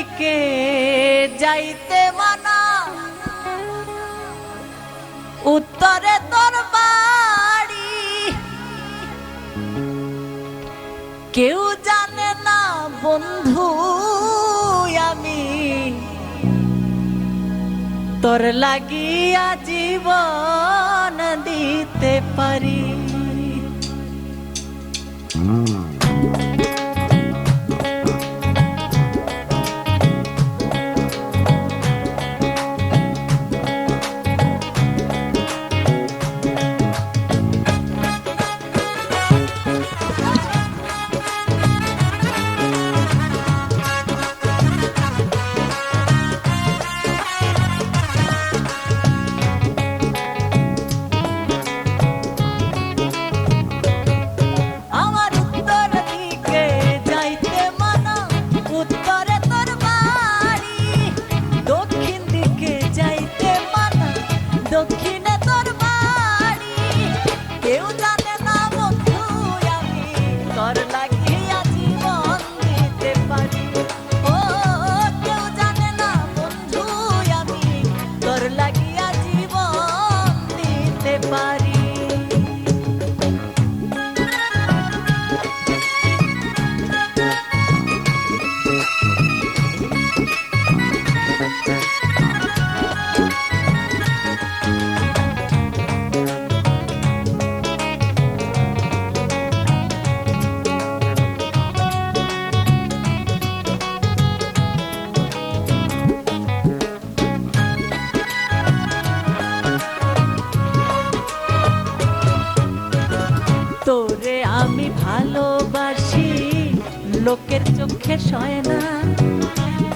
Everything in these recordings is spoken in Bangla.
দিকে যাইতে মানা। উত্তরে তোর বাড়ি। কেউ জানে না বন্ধু আমি। তোর লাগিয়া জীবন দিতে পারি। আমি ভালোবাসি, লোকের চোখে সয় না।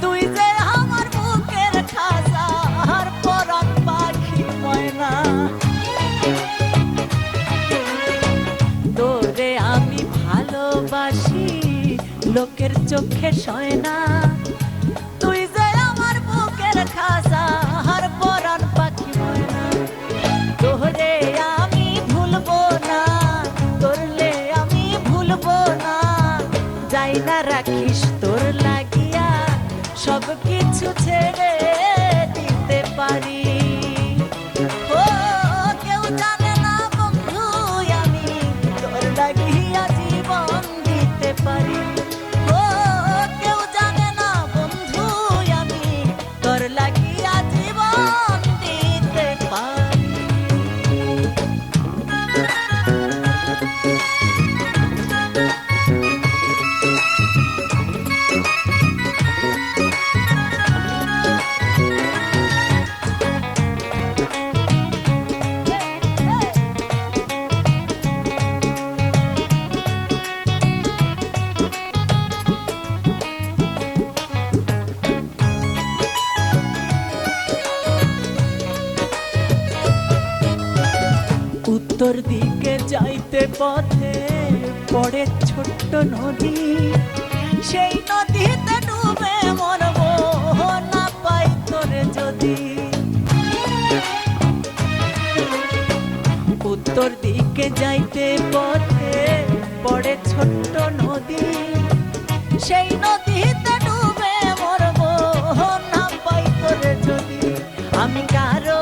তুই যে আমার বুকের খাসা আর পরাণ পাখি ময়না। তোরে আমি ভালোবাসি, লোকের চোখে সয় না। দিতে উত্তর দিকে যাইতে পথে পড়ে ছোট্ট নদী। সেই নদীতে ডুবে মরব না পাই তোরে যদি। উত্তর দিকে যাইতে পথে পড়ে ছোট্ট নদী। সেই নদীতে ডুবে মরব না পাই তোরে যদি। আমি কারও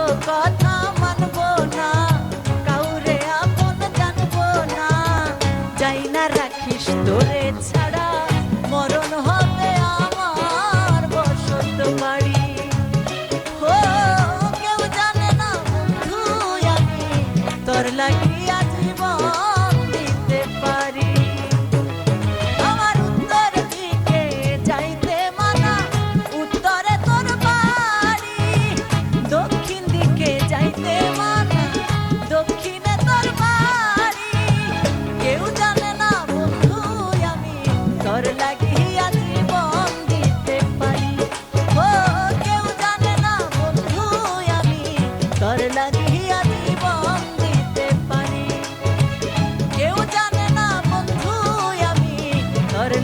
না রাখিস তোরে ছাড়া, মরণ হবে আমার বসন্ত বাড়ি। কেউ জানে না বন্ধু তোর লাগে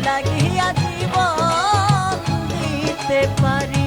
লাগিয়া জীবন দিতে পারি।